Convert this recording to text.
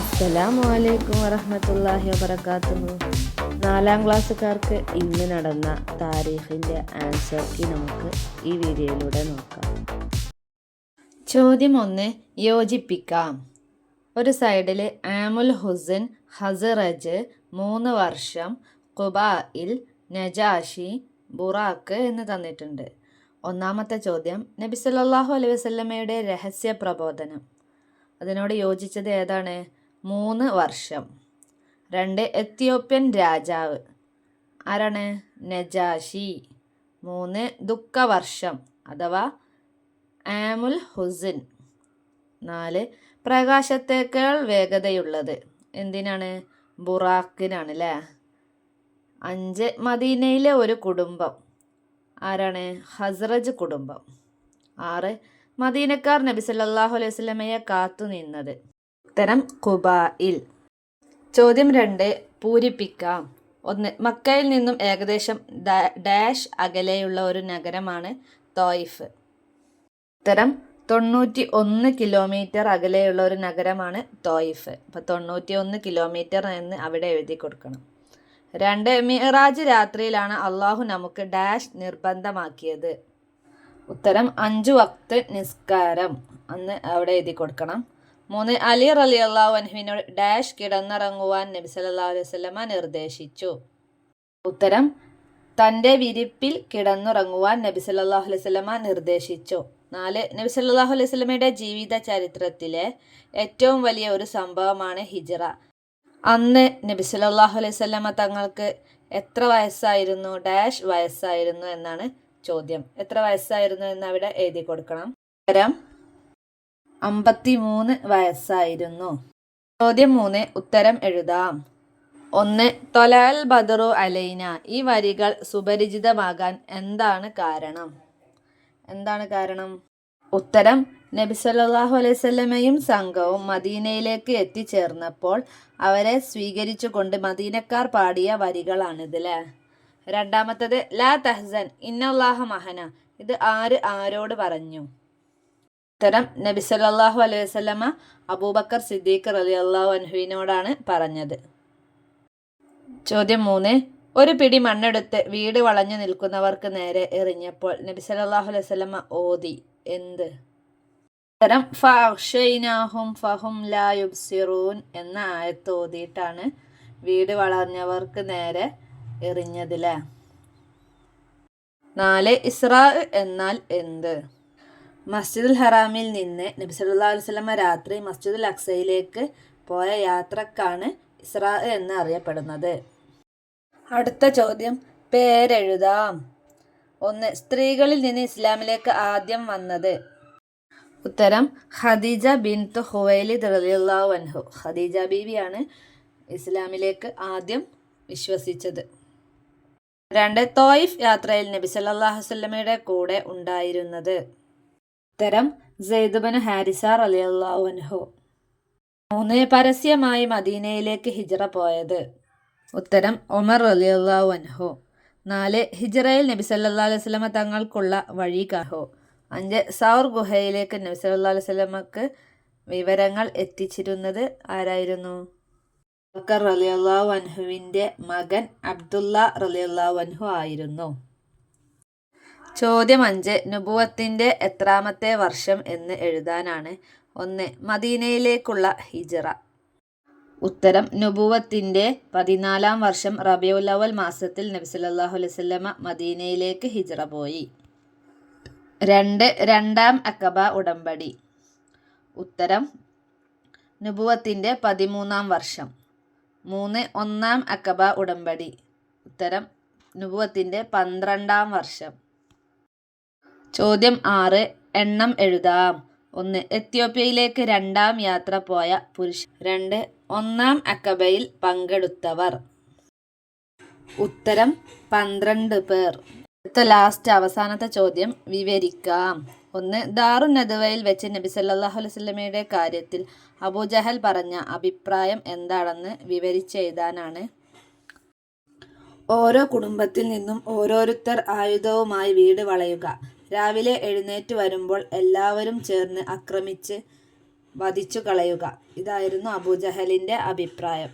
അസ്സലാമു അലൈക്കും വറഹ്മത്തുള്ളാഹി വബറകാതുഹു. നാലാം ക്ലാസ്സുകാർക്ക് ഇന്ന് നടന്ന താരീഖിന്റെ ആൻസർ നമുക്ക് ഈ വീഡിയോയിലൂടെ നോക്കാം. ചോദ്യം ഒന്ന് യോജിപ്പിക്കാം. ഒരു സൈഡിൽ ആമുൽ ഹുസൻ ഹസറജ് മൂന്ന് വർഷം കുബായിൽ നജാഷി ബുറാക്ക് എന്ന് തന്നിട്ടുണ്ട്. ഒന്നാമത്തെ ചോദ്യം നബി സല്ലല്ലാഹു അലൈഹി വസല്ലമയുടെ രഹസ്യ പ്രബോധനം. അതിനോട് യോജിച്ചത് ഏതാണ്? മൂന്ന് വർഷം. രണ്ട് എത്യോപ്യൻ രാജാവ്. ആരാണ്? നജാഷി. മൂന്ന് ദുഃഖവർഷം അഥവാ ആമുൽ ഹുസിൻ. നാല് പ്രകാശത്തേക്കാൾ വേഗതയുള്ളത്. എന്തിനാണ്? ബുറാക്കിനാണ് അല്ലേ അഞ്ച് മദീനയിലെ ഒരു കുടുംബം. ആരാണ്? ഹസ്രജ് കുടുംബം. ആറ് മദീനക്കാർ നബി സല്ലല്ലാഹു അലൈഹി വസല്ലമയെ കാത്തു നിന്നത് ഉത്തരം ഖുബായിൽ ചോദ്യം രണ്ട് പൂരിപ്പിക്കാം ഒന്ന് മക്കയിൽ നിന്നും ഏകദേശം ഡാഷ് അകലെയുള്ള ഒരു നഗരമാണ് തോയിഫ്. ഉത്തരം തൊണ്ണൂറ്റി ഒന്ന് കിലോമീറ്റർ അകലെയുള്ള ഒരു നഗരമാണ് തോയിഫ്. അപ്പോൾ തൊണ്ണൂറ്റി ഒന്ന് കിലോമീറ്റർ എന്ന് അവിടെ എഴുതി കൊടുക്കണം. രണ്ട് മിറാജ് രാത്രിയിലാണ് അള്ളാഹു നമുക്ക് ഡാഷ് നിർബന്ധമാക്കിയത്. ഉത്തരം അഞ്ചു വക്ത് നിസ്കാരം. അന്ന് അവിടെ എഴുതി കൊടുക്കണം. മൂന്ന് അലി റലി അള്ളാഹു ഡാഷ് കിടന്നിറങ്ങുവാൻ നബി സല്ലല്ലാഹു അലൈഹി വസല്ലമ നിർദ്ദേശിച്ചു. ഉത്തരം തന്റെ വിരിപ്പിൽ കിടന്നുറങ്ങുവാൻ നബി സല്ലല്ലാഹു അലൈഹി വസല്ലമ നിർദ്ദേശിച്ചു. നാല് നബി സല്ലല്ലാഹു അലൈഹി വസല്ലമയുടെ ജീവിത ചരിത്രത്തിലെ ഏറ്റവും വലിയ ഒരു സംഭവമാണ് ഹിജറ. അന്ന് നബി സല്ലല്ലാഹു അലൈഹി വസല്ലമ തങ്ങൾക്ക് എത്ര വയസ്സായിരുന്നു ഡാഷ് വയസ്സായിരുന്നു എന്നാണ് ചോദ്യം. എത്ര വയസ്സായിരുന്നു എന്ന് അവിടെ എഴുതി കൊടുക്കണം. ഉത്തരം അമ്പത്തി മൂന്ന് വയസ്സായിരുന്നു. ചോദ്യം മൂന്ന് ഉത്തരം എഴുതാം. ഒന്ന് തൊലാൽ ബദറു അലൈന ഈ വരികൾ സുപരിചിതമാകാൻ എന്താണ് കാരണം? എന്താണ് കാരണം? ഉത്തരം നബി സല്ലാഹു അലൈഹി സ്വലമയും സംഘവും മദീനയിലേക്ക് എത്തിച്ചേർന്നപ്പോൾ അവരെ സ്വീകരിച്ചുകൊണ്ട് മദീനക്കാർ പാടിയ വരികളാണിത് അല്ലേ രണ്ടാമത്തത് ലാ തഹ്സൻ ഇന്നല്ലാഹ മഹന ഇത് ആര് ആരോട് പറഞ്ഞു? ഉത്തരം നബി സല്ലാഹു അലൈഹി വസല്ലമ അബൂബക്കർ സിദ്ദീഖ് അള്ളാഹു അൻഹുവിനോടാണ് പറഞ്ഞത്. ചോദ്യം മൂന്ന്. ഒരു പിടി മണ്ണെടുത്ത് വീട് വളഞ്ഞു നിൽക്കുന്നവർക്ക് നേരെ എറിഞ്ഞപ്പോൾ നബി സല്ലാഹു അലൈഹി വസല്ലമ ഓതി. എന്ത്? ഉത്തരം ഫഹും എന്ന ആയത്ത് ഓതിയിട്ടാണ് വീട് വളഞ്ഞവർക്ക് നേരെ എറിഞ്ഞതിലെ. നാല് ഇസ്രാ എന്നാൽ എന്ത്? മസ്ജിദുൽ ഹറാമിൽ നിന്ന് നബി അലൈഹി വസല്ലമ രാത്രി മസ്ജിദുൽ അക്സയിലേക്ക് പോയ യാത്രക്കാണ് ഇസ്രാ എന്ന് അറിയപ്പെടുന്നത്. അടുത്ത ചോദ്യം. പേരെഴുതാം. ഒന്ന് സ്ത്രീകളിൽ നിന്ന് ഇസ്ലാമിലേക്ക് ആദ്യം വന്നത്. ഉത്തരം ഖദീജ ബിൻതു ഹുവൈലി റളിയല്ലാഹു അൻഹു. ഖദീജ ബീവിയാണ് ഇസ്ലാമിലേക്ക് ആദ്യം വിശ്വസിച്ചത്. രണ്ട് തോയിഫ് യാത്രയിൽ നബി സല്ലല്ലാഹു അലൈഹി വസല്ലമയുടെ കൂടെ ഉണ്ടായിരുന്നത്. ഉത്തരം സെയ്ദുബൻ ഹാരിസ അൻഹു. മൂന്ന് പരസ്യമായി മദീനയിലേക്ക് ഹിജറ പോയത്. ഉത്തരം ഒമർ റളിയല്ലാഹു അൻഹു. നാല് ഹിജറയിൽ നബി സല്ലല്ലാഹു അലൈഹി തങ്ങൾക്കുള്ള വഴി കാഹോ. അഞ്ച് സൗർ ഗുഹയിലേക്ക് നബി സല്ലല്ലാഹു അലൈഹി വസല്ലമക്ക് വിവരങ്ങൾ എത്തിച്ചിരുന്നത് ആരായിരുന്നു? ബക്കർ റളിയല്ലാഹു അൻഹുവിന്റെ മകൻ അബ്ദുള്ള റളിയല്ലാഹു അൻഹു ആയിരുന്നു. ചോദ്യം അഞ്ച് നുബുവത്തിന്റെ എത്രാമത്തെ വർഷം എന്ന് എഴുതാനാണ്. ഒന്ന് മദീനയിലേക്കുള്ള ഹിജറ. ഉത്തരം നുബുവത്തിന്റെ പതിനാലാം വർഷം റബിയുല്ലവൽ മാസത്തിൽ നബി സല്ലല്ലാഹു അലൈഹി വസല്ലമ മദീനയിലേക്ക് ഹിജറ പോയി. രണ്ട് രണ്ടാം അക്കബ ഉടമ്പടി. ഉത്തരം നുബുവത്തിന്റെ പതിമൂന്നാം വർഷം മൂന്ന് ഒന്നാം അക്കബ ഉടമ്പടി. ഉത്തരം നുബുവത്തിന്റെ പന്ത്രണ്ടാം വർഷം ചോദ്യം ആറ്. എണ്ണം എഴുതാം. ഒന്ന് എത്യോപ്യയിലേക്ക് രണ്ടാം യാത്ര പോയ പുരുഷ രണ്ട് ഒന്നാം അക്കബയിൽ പങ്കെടുത്തവർ. ഉത്തരം പന്ത്രണ്ട് പേർ. അടുത്ത ലാസ്റ്റ് അവസാനത്തെ ചോദ്യം വിവരിക്കാം. ഒന്ന് ദാറു നദുവയിൽ വെച്ച് നബി സല്ലാഹു അലൈഹി വസല്ലമയുടെ കാര്യത്തിൽ അബൂജഹൽ പറഞ്ഞ അഭിപ്രായം എന്താണെന്ന് വിവരിച്ചെഴുതാനാണ് ഓരോ കുടുംബത്തിൽ നിന്നും ഓരോരുത്തർ ആയുധവുമായി വീട് വളയുക. രാവിലെ എഴുന്നേറ്റ് വരുമ്പോൾ എല്ലാവരും ചേർന്ന് ആക്രമിച്ച് വധിച്ചു കളയുക ഇതായിരുന്നു അബൂജഹലിന്റെ അഭിപ്രായം.